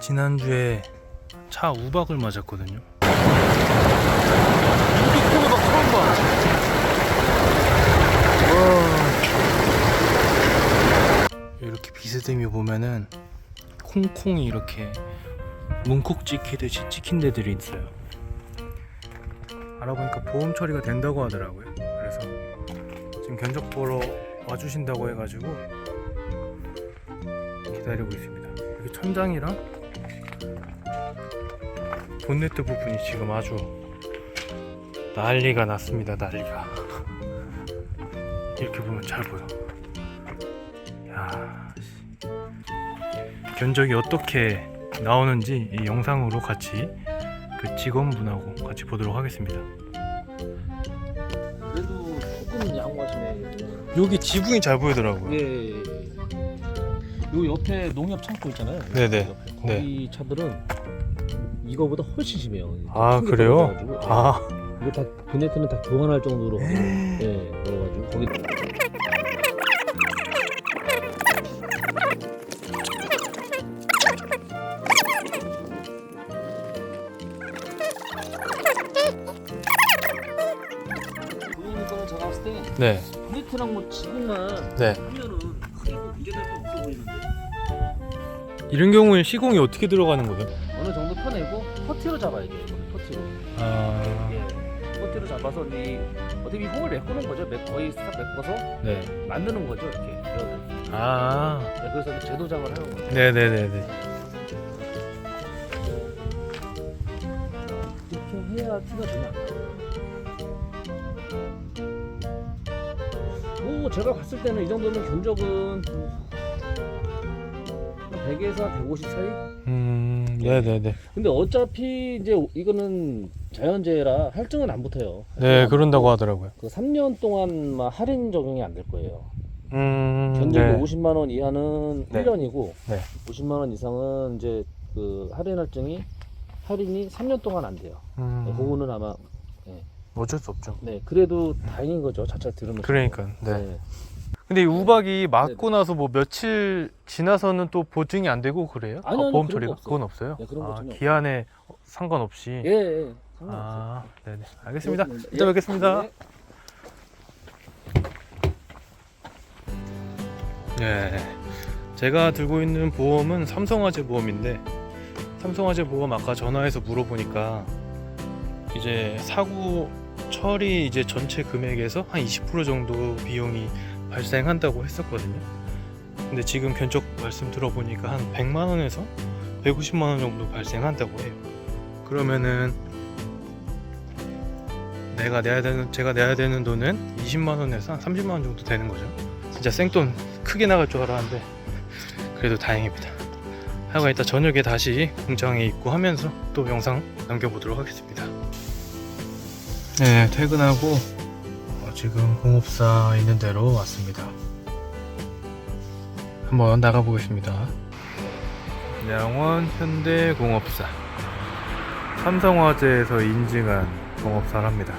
지난주에 차 우박을 맞았거든요. 이렇게 막 처음 봐. 이렇게 비스듬히 보면은 콩콩이 이렇게 문콕 찍히듯이 찍힌 데들이 있어요. 알아보니까 보험 처리가 된다고 하더라고요. 그래서 지금 견적 보러 와주신다고 해가지고 기다리고 있습니다. 여기 천장이랑 본네트 부분이 지금 아주 난리가 났습니다. 난리가. 이렇게 보면 잘 보여. 야, 씨. 견적이 어떻게 나오는지 이 영상으로 같이 그 직원분하고 같이 보도록 하겠습니다. 그래도 조금 양호하시네. 여기 지붕이 잘 보이더라고요. 예. 요 옆에 농협 창고 있잖아요. 네네. 옆에. 거기 차들은 이거보다 훨씬 심해요. 아 그래요? 떨어져가지고. 아 이거 다 보네트는 다 교환할 정도로 예, 그래가지고 거기 제가 봤을 때 네, 보네트랑 뭐 지붕만 네. 하면은 문제될 거 없어 보이는데 이런 경우에 시공이 어떻게 들어가는 거예요? 어느 정도 펴내고 퍼티로 잡아야 돼요. 이거는 퍼티로. 아, 예. 퍼티로 잡아서 이 어차피 홈을 메꾸는 거죠. 메- 거의 싹 메꿔서 네. 만드는 거죠. 이렇게. 아, 네, 그래서 이제 재도장을 하는 거죠. 네네 네 네. 이렇게 해야 티가 안 나요. 뭐 제가 봤을 때는 이 정도면 견적은 100에서 150 사이? 음, 네네네. 근데 어차피 이제 이거는 자연재해라 할증은 안 붙어요. 네, 그런다고 하더라고요. 그 3년 동안만 할인 적용이 안 될 거예요. 음, 견적이 네. 50만 원 이하는 네. 1년이고 네. 50만 원 이상은 이제 그 할인 할증이 할인이 3년 동안 안 돼요. 음, 그거는 아마 어쩔 수 없죠. 네 그래도 다행인 거죠. 자차 들으면. 그러니까, 네. 근데 이 우박이 맞고 나서 뭐 며칠 지나서는 또 보증이 안 되고 그래요? 아니요, 아니요, 보험 그런 처리가 거 없어요. 그건 없어요. 네, 그런 거 아, 전혀 없어요. 기한에 상관없이. 예, 예. 상관없어요. 아, 네네. 알겠습니다. 그렇습니다. 이따 예. 뵙겠습니다. 네. 네. 제가 들고 있는 보험은 삼성화재 보험인데 삼성화재 보험 아까 전화해서 물어보니까 이제 사고 처리 이제 전체 금액에서 한 20% 정도 비용이 발생한다고 했었거든요. 근데 지금 견적 말씀 들어보니까 한 100만 원에서 150만 원 정도 발생한다고 해요. 그러면은 내가 내야 되는 제가 내야 되는 돈은 20만 원에서 한 30만 원 정도 되는 거죠. 진짜 생돈 크게 나갈 줄 알았는데 그래도 다행입니다. 하여간 이따 저녁에 다시 공장에 입고 하면서 또 영상 남겨보도록 하겠습니다. 네, 퇴근하고 어, 지금 공업사 있는 데로 왔습니다. 한번 나가보겠습니다. 양원 현대공업사 삼성화재에서 인증한 공업사랍니다.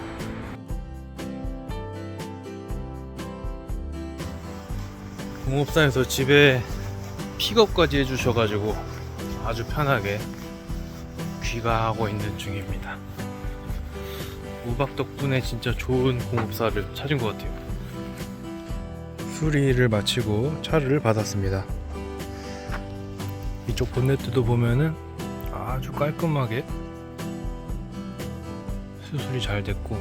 공업사에서 집에 픽업까지 해주셔가지고 아주 편하게 귀가하고 있는 중입니다. 우박 덕분에 진짜 좋은 공업사를 찾은 것 같아요. 수리를 마치고 차를 받았습니다. 이쪽 본네트도 보면은 아주 깔끔하게 수술이 잘 됐고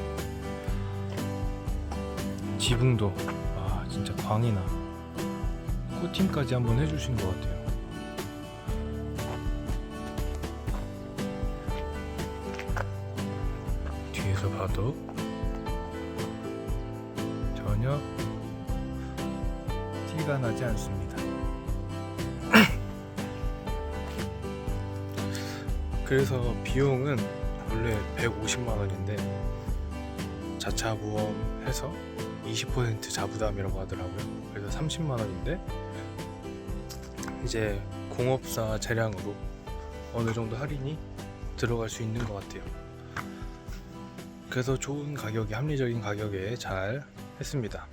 지붕도 아 진짜 광이 나 코팅까지 한번 해주신 것 같아요. 뒤에서 봐도 전혀 티가 나지 않습니다. 그래서 비용은 원래 150만 원인데 자차 보험 해서 20% 자부담이라고 하더라고요. 그래서 30만 원인데 이제 공업사 재량으로 어느 정도 할인이 들어갈 수 있는 것 같아요. 그래서 좋은 가격에 합리적인 가격에 잘 했습니다.